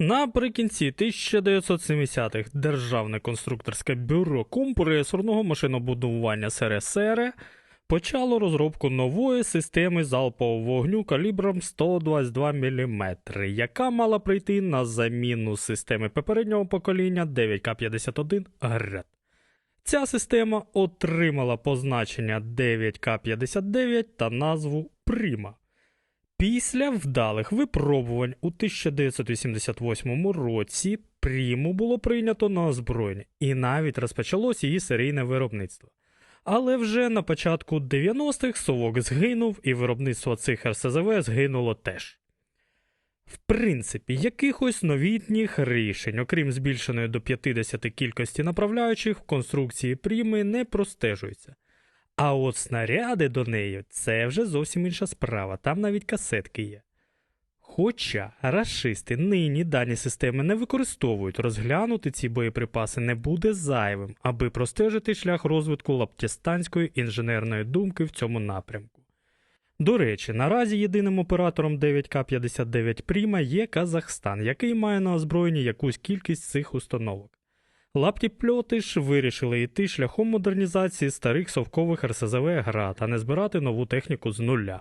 Наприкінці 1970-х Державне конструкторське бюро компресорного машинобудування СРСР почало розробку нової системи залпового вогню калібром 122 мм, яка мала прийти на заміну системи попереднього покоління 9К51 ГРЕД. Ця система отримала позначення 9К59 та назву Прима. Після вдалих випробувань у 1988 році Приму було прийнято на озброєння і навіть розпочалось її серійне виробництво. Але вже на початку 90-х совок згинув, і виробництво цих РСЗВ згинуло теж. В принципі, якихось новітніх рішень, окрім збільшеної до 50 кількості направляючих, в конструкції пріми не простежується. А от снаряди до неї це вже зовсім інша справа, там навіть касетки є. Хоча рашисти нині дані системи не використовують, розглянути ці боєприпаси не буде зайвим, аби простежити шлях розвитку лаптістанської інженерної думки в цьому напрямку. До речі, наразі єдиним оператором 9К59 Пріма є Казахстан, який має на озброєнні якусь кількість цих установок. Лаптіпльоти ж вирішили йти шляхом модернізації старих совкових РСЗВ ГРАД, а не збирати нову техніку з нуля.